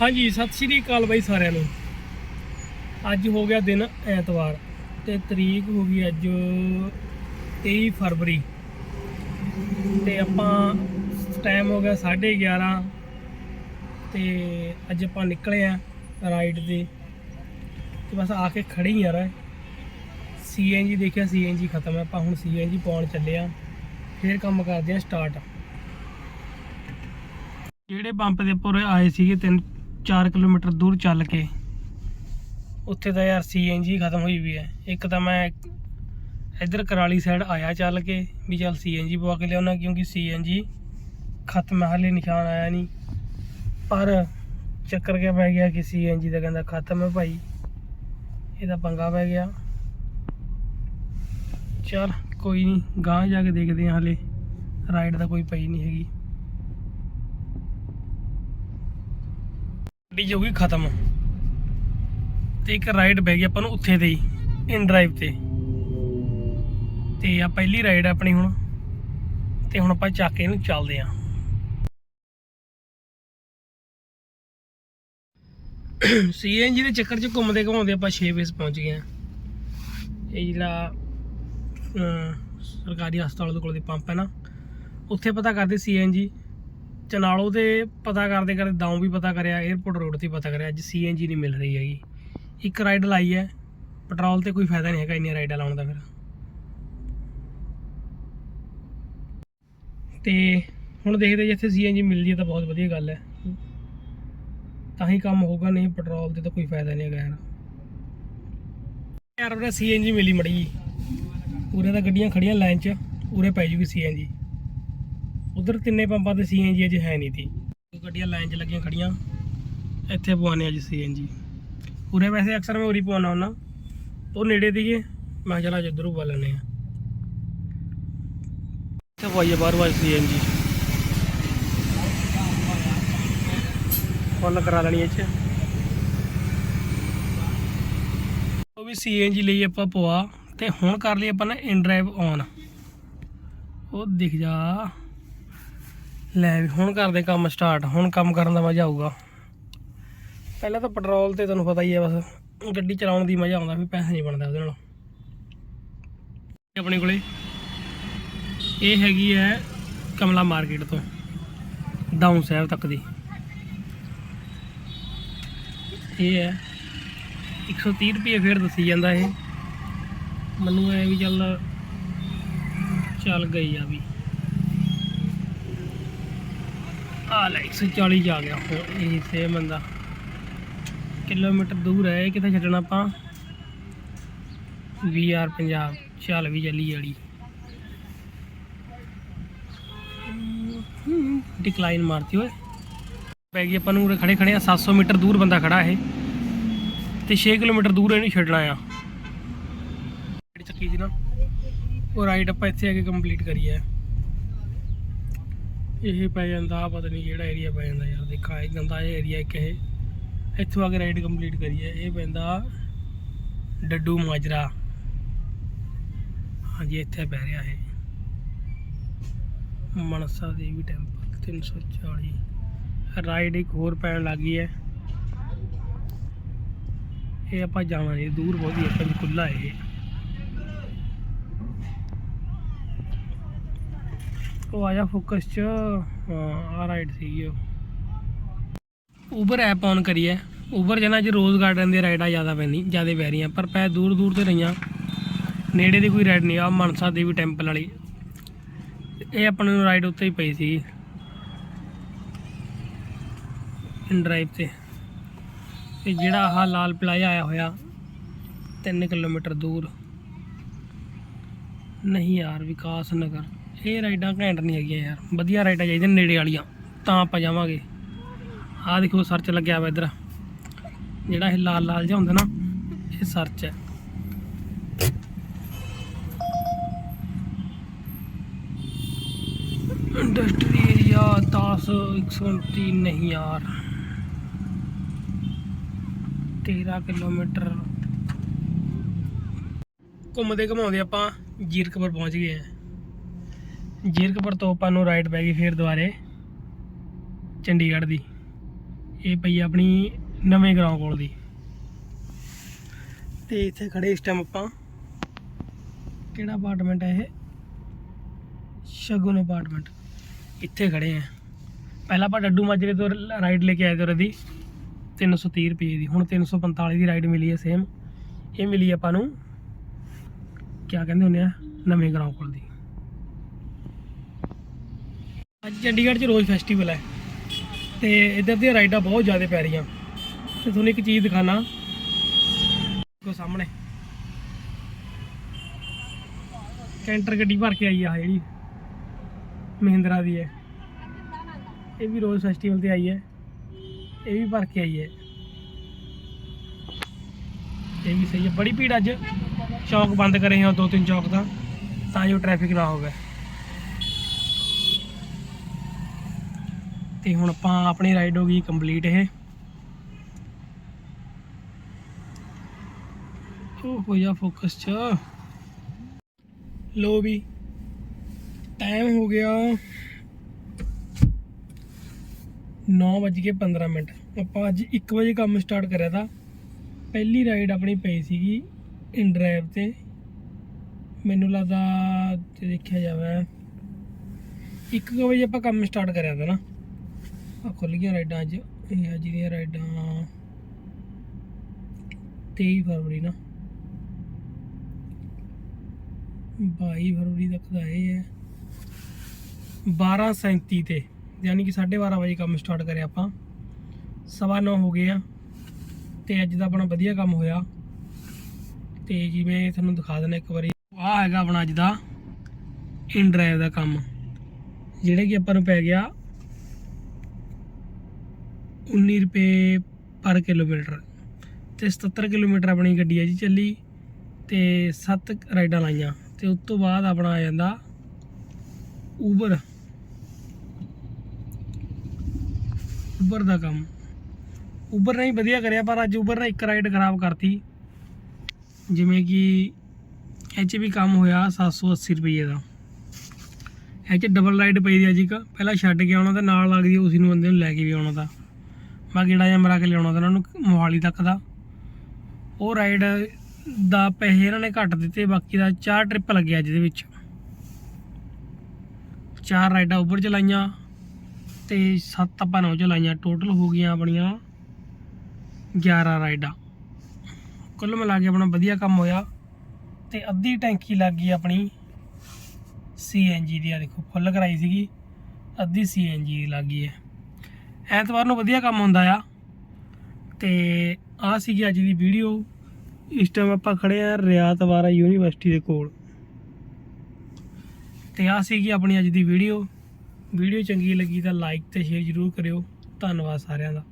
ਹਾਂਜੀ, ਸਤਿ ਸ਼੍ਰੀ ਅਕਾਲ ਬਾਈ ਸਾਰਿਆਂ ਨੂੰ। ਅੱਜ ਹੋ ਗਿਆ ਦਿਨ ਐਤਵਾਰ ਤੇ ਤਰੀਕ ਹੋ ਗਈ ਅੱਜ 23 ਫਰਵਰੀ। ਤੇ ਆਪਾਂ ਟਾਈਮ ਹੋ ਗਿਆ 11:30 ਤੇ ਅੱਜ ਆਪਾਂ ਨਿਕਲੇ ਆ ਰਾਈਡ ਤੇ। ਤੇ ਬਸ ਆ ਕੇ ਖੜੇ ਹੀ ਯਾਰ। ਸੀਐਨਜੀ ਦੇਖਿਆ ਸੀਐਨਜੀ ਖਤਮ ਹੈ। ਆਪਾਂ ਹੁਣ ਸੀਐਨਜੀ ਪਾਉਣ ਚੱਲੇ ਆ। ਫੇਰ ਕੰਮ ਕਰਦੇ ਆ ਸਟਾਰਟ ਜਿਹੜੇ ਬੰਪ ਦੇ ਉੱਪਰ ਆਏ ਸੀਗੇ ਤਿੰਨ 3-4 ਕਿਲੋਮੀਟਰ ਦੂਰ ਚੱਲ ਕੇ ਉੱਥੇ ਤਾਂ ਯਾਰ ਸੀਐਨਜੀ ਖਤਮ ਹੋਈ ਵੀ ਹੈ। ਇੱਕ ਤਾਂ ਮੈਂ ਇੱਧਰ ਕਰਾਲੀ ਸਾਈਡ ਆਇਆ ਚੱਲ ਕੇ ਵੀ ਚੱਲ ਸੀਐਨਜੀ ਪਵਾ ਕੇ ਲਿਆਉਣਾ ਕਿਉਂਕਿ ਸੀਐਨਜੀ ਖਤਮ ਹੈ, ਹਾਲੇ ਨਿਸ਼ਾਨ ਆਇਆ ਨਹੀਂ। ਪਰ ਚੱਕਰ ਕਿਆ ਪੈ ਗਿਆ ਕਿ ਸੀਐਨਜੀ ਦਾ ਕਹਿੰਦਾ ਖਤਮ ਹੈ ਭਾਈ। ਇਹਦਾ ਪੰਗਾ ਪੈ ਗਿਆ। ਚਲ ਕੋਈ ਨਹੀਂ, ਗਾਂਹ ਜਾ ਕੇ ਦੇਖਦੇ ਹਾਂ ਹਲੇ। ਰਾਈਡ ਦਾ ਕੋਈ ਪਈ ਨਹੀਂ ਹੈਗੀ। ਗੱਡੀ ਜੋ ਗਈ ਖਤਮ। ਤੇ ਇੱਕ ਰਾਈਡ ਬਹਿ ਗਈ ਆਪਾਂ ਨੂੰ ਉੱਥੇ ਤੇ ਹੀ ਇਨ ਡਰਾਈਵ ਤੇ। ਤੇ ਆ ਪਹਿਲੀ ਰਾਈਡ ਆਪਣੀ ਹੁਣ। ਤੇ ਹੁਣ ਆਪਾਂ ਚੱਕ ਕੇ ਇਹਨੂੰ ਚੱਲਦੇ ਆਂ। ਸੀਐਨਜੀ ਦੇ ਚੱਕਰ 'ਚ ਘੁੰਮਦੇ ਘੁੰਮਦੇ ਆਪਾਂ 6 ਫੇਸ ਪਹੁੰਚ ਗਏ ਆਂ। ਇਹ ਜਿਹੜਾ ਸਰਕਾਰੀ ਹਸਪਤਾਲ ਦੇ ਕੋਲ ਦੇ ਪੰਪ ਹੈ ਨਾ। ਉੱਥੇ ਪਤਾ ਕਰਦੇ ਸੀਐਨਜੀ ਚਨਾਲੋ ਤੇ ਪਤਾ ਕਰਦੇ ਕਰਦੇ ਦਾਉ ਵੀ ਪਤਾ ਕਰਿਆ 에어ਪੋਰਟ ਰੋਡ ਤੇ ਪਤਾ ਕਰਿਆ, ਅੱਜ ਸੀਐਨਜੀ ਨਹੀਂ ਮਿਲ ਰਹੀ ਹੈਗੀ। ਇੱਕ ਰਾਈਡ ਲਾਈ ਹੈ ਪੈਟਰੋਲ ਤੇ ਕੋਈ ਫਾਇਦਾ ਨਹੀਂ ਹੈਗਾ ਇੰਨੀਆਂ ਰਾਈਡਾਂ ਲਾਉਣ ਦਾ ਫਿਰ। ਤੇ ਹੁਣ ਦੇਖਦੇ ਜੇ, ਇੱਥੇ ਸੀਐਨਜੀ ਮਿਲ ਜੇ ਤਾਂ ਬਹੁਤ ਵਧੀਆ ਗੱਲ ਹੈ। ਤਾਂ ਹੀ ਕੰਮ ਹੋਊਗਾ, ਨਹੀਂ ਪੈਟਰੋਲ ਤੇ ਤਾਂ ਕੋਈ ਫਾਇਦਾ ਨਹੀਂ ਹੈਗਾ ਯਾਰ। ਯਾਰ ਉਹਦਾ ਸੀਐਨਜੀ ਮਿਲੀ ਮੜੀ ਉਰੇ ਤਾਂ ਗੱਡੀਆਂ ਖੜੀਆਂ ਲਾਈਨ 'ਚ, ਉਰੇ ਪੈ ਜੂਗੀ ਸੀਐਨਜੀ ਉਧਰ ਤਿੰਨੇ ਪੰਪਾਂ ਤੇ ਸੀਐਨਜੀ ਅਜੇ ਹੈ ਨਹੀਂ ਤੀ। ਗੱਡੀਆਂ ਲਾਈਨ 'ਚ ਲੱਗੀਆਂ ਖੜੀਆਂ। ਇੱਥੇ ਪਵਾਉਣੇ ਅੱਜ ਸੀਐਨਜੀ ਉਰੇ ਵੈਸੇ ਅਕਸਰ ਮੈਂ ਉਰੀ ਪਵਾਉਣਾ ਹੁੰਦਾ। ਉਹ ਨੇੜੇ ਦੀਏ ਮੈਂ ਕਿਹਾ ਚਲਾ ਜਿੱਧਰੋਂ ਪਵਾ ਲੈਂਦੇ ਆ ਇੱਥੇ ਪਵਾਈਏ ਬਾਹਰ ਬਾਹਰ ਸੀਐਨਜੀ ਫੁੱਲ ਕਰਾ ਲੈਣੀ ਇਹ 'ਚ ਉਹ ਵੀ ਸੀਐਨਜੀ ਲਈ ਆਪਾਂ ਪਵਾ। ਤੇ ਹੁਣ ਕਰ ਲਈ ਆਪਾਂ ਨਾ ਇਨ ਡਰਾਈਵ ਔਨ ਉਹ ਦਿਖ ਜਾ। ਲੈ ਵੀ, ਹੁਣ ਕਰਦੇ ਕੰਮ ਸਟਾਰਟ ਹੁਣ ਕੰਮ ਕਰਨ ਦਾ ਮਜ਼ਾ ਆਊਗਾ। ਪਹਿਲਾਂ ਤਾਂ ਪੈਟਰੋਲ ਤੇ ਤੁਹਾਨੂੰ ਪਤਾ ਹੀ ਹੈ ਬਸ, ਗੱਡੀ ਚਲਾਉਣ ਦੀ ਮਜ਼ਾ ਆਉਂਦਾ, ਵੀ ਪੈਸੇ ਨਹੀਂ ਬਣਦਾ ਉਹਦੇ ਨਾਲ। ਆਪਣੇ ਕੋਲੇ, ਇਹ ਹੈਗੀ ਹੈ ਕਮਲਾ ਮਾਰਕੀਟ ਤੋਂ ਡਾਊਨ ਸਾਹਿਬ ਤੱਕ ਦੀ। ਇਹ ਹੈ 130 ਰੁਪਏ ਫੇਰ ਦੱਸੀ ਜਾਂਦਾ ਇਹ। ਮੈਨੂੰ ਐ ਵੀ ਚੱਲ ਚੱਲ ਗਈ ਆ ਵੀ। ਆ ਲੈ 140 ਜਾ ਗਿਆ ਹੁਣ ਇਹ ਸੇਮ ਬੰਦਾ। ਕਿਲੋਮੀਟਰ ਦੂਰ ਹੈ, ਇਹ ਕਿੱਥੇ ਛੱਡਣਾ ਆਪਾਂ? ਵੀਆਰ ਪੰਜਾਬ ਚੱਲ ਵੀ ਚੱਲੀ ਵਾਲੀ। ਡਿਕਲਾਈਨ ਮਾਰਤੀ ਓਏ। ਪੈ ਗਈ ਆਪਾਂ ਨੂੰ ਉਰੇ ਖੜੇ ਖੜੇ ਆ 700 ਮੀਟਰ ਦੂਰ ਬੰਦਾ ਖੜਾ ਇਹ। ਤੇ 6 ਕਿਲੋਮੀਟਰ ਦੂਰ ਇਹਨੂੰ ਛੱਡਣਾ ਆ। ਚੱਕੀ ਸੀ ਨਾ। ਉਹ ਰਾਈਡ ਆਪਾਂ ਇੱਥੇ ਆ ਕੇ ਕੰਪਲੀਟ ਕਰੀ ਹੈ ਇਹ ਪੈ ਜਾਂਦਾ ਆਹ ਪਤਾ ਨਹੀਂ ਕਿਹੜਾ ਏਰੀਆ ਪੈ ਜਾਂਦਾ ਯਾਰ, ਦੇਖਾ, ਇਹ ਗੰਦਾ ਇਹ ਏਰੀਆ ਇੱਕ ਇਹ। ਇੱਥੋਂ ਆ ਕੇ ਰਾਈਡ ਕੰਪਲੀਟ ਕਰੀਏ, ਇਹ ਪੈਂਦਾ ਡੱਡੂ ਮਾਜਰਾ। ਹਾਂਜੀ, ਇੱਥੇ ਪੈ ਰਿਹਾ ਇਹ। ਮਨਸਾ ਦੇਵੀ ਟੈਂਪਲ 340 ਰਾਈਡ ਇੱਕ ਹੋਰ ਪੈਣ ਲੱਗੀ ਹੈ। ਇਹ ਆਪਾਂ ਜਾਣਾ ਨਹੀਂ ਦੂਰ ਬਹੁਤ ਹੀ ਹੈ ਪੰਚਕੁਲਾ ਇਹ। ਉਹ ਆਇਆ ਫੋਕਸ ਚ ਹਾਂ ਆ ਰਾਈਡ ਸੀਗੀ ਉਹ। ਉਬਰ ਐਪ ਔਨ ਕਰੀਏ। ਉਬਰ ਜਨਾ ਅੱਜ ਰੋਜ਼ ਗਾਰਡਨ ਦੀ ਰਾਈਡਾਂ ਜ਼ਿਆਦਾ ਪੈਂਦੀ, ਜ਼ਿਆਦਾ ਪੈ ਰਹੀਆਂ, ਪਰ ਪੈ ਦੂਰ ਦੂਰ ਤੇ ਰਹੀਆਂ। ਨੇੜੇ ਦੀ ਕੋਈ ਰਾਈਡ ਨਹੀਂ ਆ ਮਨਸਾ ਦੇਵੀ ਟੈਂਪਲ ਵਾਲੀ। ਇਹ ਆਪਣੇ ਨੂੰ ਰਾਈਡ ਉੱਤੇ ਹੀ ਪਈ ਸੀ। ਇਨ ਡਰਾਈਵ ਤੇ। ਤੇ ਜਿਹੜਾ ਆਹ ਲਾਲ ਪਲਾਜ਼ਾ ਆਇਆ ਹੋਇਆ 3 ਕਿਲੋਮੀਟਰ ਦੂਰ। ਨਹੀਂ ਯਾਰ, ਵਿਕਾਸ ਨਗਰ। ਇਹ ਰਾਈਡਾਂ ਘੈਂਟ ਨਹੀਂ ਹੈਗੀਆਂ ਯਾਰ, ਵਧੀਆ ਰਾਈਡਾਂ ਚਾਹੀਦੀਆਂ ਨੇੜੇ ਵਾਲੀਆਂ, ਤਾਂ ਆਪਾਂ ਜਾਵਾਂਗੇ। ਆਹ ਦੇਖੋ ਸਰਚ ਲੱਗਿਆ ਵਾ ਇੱਧਰ। ਜਿਹੜਾ ਇਹ ਲਾਲ ਲਾਲ ਜਿਹਾ ਹੁੰਦਾ ਨਾ, ਇਹ ਸਰਚ ਹੈ। ਇੰਡਸਟਰੀ ਏਰੀਆ 10 129 ਨਹੀਂ ਯਾਰ। 13 ਕਿਲੋਮੀਟਰ। ਘੁੰਮਦੇ ਘੁਮਾਉਂਦੇ ਆਪਾਂ ਜੀਰਕਪੁਰ ਪਹੁੰਚ ਗਏ ਆ ਜੀਰਕਪੁਰ ਤੋਂ ਆਪਾਂ ਨੂੰ ਰਾਈਟ ਪੈ ਗਈ ਫਿਰ ਦੁਬਾਰੇ ਚੰਡੀਗੜ੍ਹ ਦੀ। ਇਹ ਪਈ ਆਪਣੀ ਨਵੇਂ ਗਰਾਉਂ ਕੋਲ ਦੀ। ਤੇ ਇੱਥੇ ਖੜੇ ਇਸ ਟਾਈਮ ਆਪਾਂ। ਕਿਹੜਾ ਅਪਾਰਟਮੈਂਟ ਹੈ ਇਹ? ਸ਼ਗੁਨ ਅਪਾਰਟਮੈਂਟ ਇੱਥੇ ਖੜੇ ਆ। ਪਹਿਲਾਂ ਆਪਾਂ ਡੱਡੂ ਮਾਜਰੇ ਤੋਂ ਰਾਈਡ ਲੈ ਕੇ ਆਏ ਤੇ ਉਹਦੀ 330 ਰੁਪਏ ਦੀ। ਹੁਣ 345 ਦੀ ਰਾਈਡ ਮਿਲੀ ਹੈ ਸੇਮ ਇਹ ਮਿਲੀ ਆਪਾਂ ਨੂੰ, ਕਿਆ ਕਹਿੰਦੇ ਹੁੰਦੇ ਆ? ਨਵੇਂ ਗਰਾਉਂ ਕੋਲ ਦੀ। ਅੱਜ ਚੰਡੀਗੜ੍ਹ 'ਚ ਰੋਜ਼ ਫੈਸਟੀਵਲ ਹੈ। ਤੇ ਇੱਧਰ ਦੀਆਂ ਰਾਈਡਾਂ ਬਹੁਤ ਜ਼ਿਆਦਾ ਪੈ ਰਹੀਆਂ। ਤੇ ਤੁਹਾਨੂੰ ਇੱਕ ਚੀਜ਼ ਦਿਖਾਣਾ ਕੋ ਸਾਹਮਣੇ। ਕੈਂਟਰ ਗੱਡੀ ਭਰ ਕੇ ਆਈ ਆ ਆਹ ਜਿਹੜੀ। ਮਹਿੰਦਰਾ ਦੀ ਹੈ। ਇਹ ਵੀ ਰੋਜ਼ ਫੈਸਟੀਵਲ ਤੇ ਆਈ ਹੈ। ਇਹ ਵੀ ਭਰ ਕੇ ਆਈ ਹੈ। ਇਹ ਵੀ ਸਹੀ ਹੈ। ਬੜੀ ਭੀੜ ਅੱਜ। ਚੌਕ ਬੰਦ ਕਰੇ ਹਾਂ ਦੋ ਤਿੰਨ ਚੌਕ ਦਾ ਤਾਂ ਜੋ ਟ੍ਰੈਫਿਕ ਨਾ ਹੋਵੇ। ਤੇ ਹੁਣ ਆਪਾਂ ਆਪਣੀ ਰਾਈਡ ਹੋ ਗਈ ਕੰਪਲੀਟ ਇਹ। ਹੋ ਜਾ ਫੋਕਸ ਚ। ਲੋ ਵੀ ਟਾਈਮ ਹੋ ਗਿਆ 9:15 ਮਿੰਟ। ਆਪਾਂ ਅੱਜ 1 ਵਜੇ ਕੰਮ ਸਟਾਰਟ ਕਰਿਆ ਤਾਂ ਪਹਿਲੀ ਰਾਈਡ ਆਪਣੀ ਪਈ ਸੀਗੀ ਇਨ ਡਰਾਈਵ ਤੇ। ਮੈਨੂੰ ਲੱਗਦਾ ਤੇ ਦੇਖਿਆ ਜਾਵੇ 1 ਵਜੇ ਆਪਾਂ ਕੰਮ ਸਟਾਰਟ ਕਰਿਆ ਤਾਂ ਨਾ। ਆ ਖੁੱਲ ਗਈਆਂ ਰਾਈਡਾਂ ਅੱਜ। ਇਹ ਅੱਜ ਦੀਆਂ ਰਾਈਡਾਂ 23 ਫਰਵਰੀ ਨਾ। 22 ਫਰਵਰੀ ਤੱਕ ਦਾ ਇਹ ਹੈ। 12:37 ਤੇ, ਯਾਨੀ ਕਿ 12:30 ਵਜੇ ਕੰਮ ਸਟਾਰਟ ਕਰਿਆ ਆਪਾਂ। ਸਵਾ ਨੌ ਹੋ ਗਏ ਆ, ਤੇ ਅੱਜ ਦਾ ਆਪਣਾ ਵਧੀਆ ਕੰਮ ਹੋਇਆ। ਤੇ ਜਿਵੇਂ ਤੁਹਾਨੂੰ ਦਿਖਾ ਦਿੰਦਾ ਇੱਕ ਵਾਰੀ। ਆਹ ਹੈਗਾ ਆਪਣਾ ਅੱਜ ਦਾ ਇਨ ਡਰਾਈਵ ਦਾ ਕੰਮ। ਜਿਹੜਾ ਕਿ ਆਪਾਂ ਨੂੰ ਪੈ ਗਿਆ 19 ਰੁਪਏ ਪਰ ਕਿਲੋਮੀਟਰ। ਤੇ 77 ਕਿਲੋਮੀਟਰ ਆਪਣੀ ਗੱਡੀ ਹੈ ਜੀ ਚੱਲੀ ਤੇ 7 ਰਾਈਡਾਂ ਲਾਈਆਂ। ਤੇ ਉਸ ਤੋਂ ਬਾਅਦ ਆਪਣਾ ਆ ਜਾਂਦਾ ਉਬਰ ਉਬਰ ਦਾ ਕੰਮ। ਉਬਰ ਨੇ ਵਧੀਆ ਕਰਿਆ, ਪਰ ਅੱਜ ਉਬਰ ਨੇ ਇੱਕ ਰਾਈਡ ਖਰਾਬ ਕਰਤੀ। ਜਿਵੇਂ ਕਿ ਇਹ 'ਚ ਵੀ ਕੰਮ ਹੋਇਆ 780 ਰੁਪਏ ਦਾ। ਇਹ 'ਚ ਡਬਲ ਰਾਈਡ ਪਈ ਦੀ ਅੱਜ ਇੱਕ। ਪਹਿਲਾਂ ਛੱਡ ਕੇ ਆਉਣਾ ਤੇ ਨਾਲ ਲੱਗਦੀ ਉਸ ਨੂੰ ਬੰਦੇ ਨੂੰ ਲੈ ਕੇ ਵੀ ਆਉਣਾ ਤਾਂ। ਮੈਂ ਗੇੜਾ ਜਿਹਾ ਮਰਾ ਕੇ ਲਿਆਉਣਾ ਤਾਂ ਉਹਨਾਂ ਨੂੰ ਮੋਹਾਲੀ ਤੱਕ ਦਾ। ਉਹ ਰਾਈਡ ਦਾ ਪੈਸੇ ਇਹਨਾਂ ਨੇ ਘੱਟ ਦਿੱਤੇ, ਬਾਕੀ ਦਾ ਚਾਰ ਟ੍ਰਿਪ ਲੱਗਿਆ ਅੱਜ ਦੇ ਵਿੱਚ। ਚਾਰ ਰਾਈਡਾਂ ਉੱਪਰ ਚਲਾਈਆਂ ਤੇ ਸੱਤ ਆਪਾਂ ਨੌ ਚਲਾਈਆਂ ਟੋਟਲ ਹੋ ਗਈਆਂ ਆਪਣੀਆਂ 11 ਰਾਈਡਾਂ ਕੁੱਲ ਮਿਲਾ ਕੇ ਆਪਣਾ ਵਧੀਆ ਕੰਮ ਹੋਇਆ ਤੇ ਅੱਧੀ ਟੈਂਕੀ ਲੱਗ ਗਈ ਆਪਣੀ ਸੀਐਨਜੀ ਦੀ ਆ ਦੇਖੋ, ਫੁੱਲ ਕਰਾਈ ਸੀਗੀ, ਅੱਧੀ ਸੀਐਨਜੀ ਦੀ ਲੱਗ ਗਈ ਹੈ। ਐਤਵਾਰ ਨੂੰ ਵਧੀਆ ਕੰਮ ਹੁੰਦਾ ਆ। ਤੇ ਆ ਸੀਗੀ ਅੱਜ ਦੀ ਵੀਡੀਓ। ਇਸ ਟਾਈਮ ਆਪਾਂ ਖੜੇ ਆ ਰਿਆਤਵਾਰਾ ਯੂਨੀਵਰਸਿਟੀ ਦੇ ਕੋਲ। ਤੇ ਆ ਸੀਗੀ ਆਪਣੀ ਅੱਜ ਦੀ ਵੀਡੀਓ। ਵੀਡੀਓ ਚੰਗੀ ਲੱਗੀ ਤਾਂ ਲਾਈਕ ਤੇ ਸ਼ੇਅਰ ਜ਼ਰੂਰ ਕਰਿਓ। ਧੰਨਵਾਦ ਸਾਰਿਆਂ ਦਾ।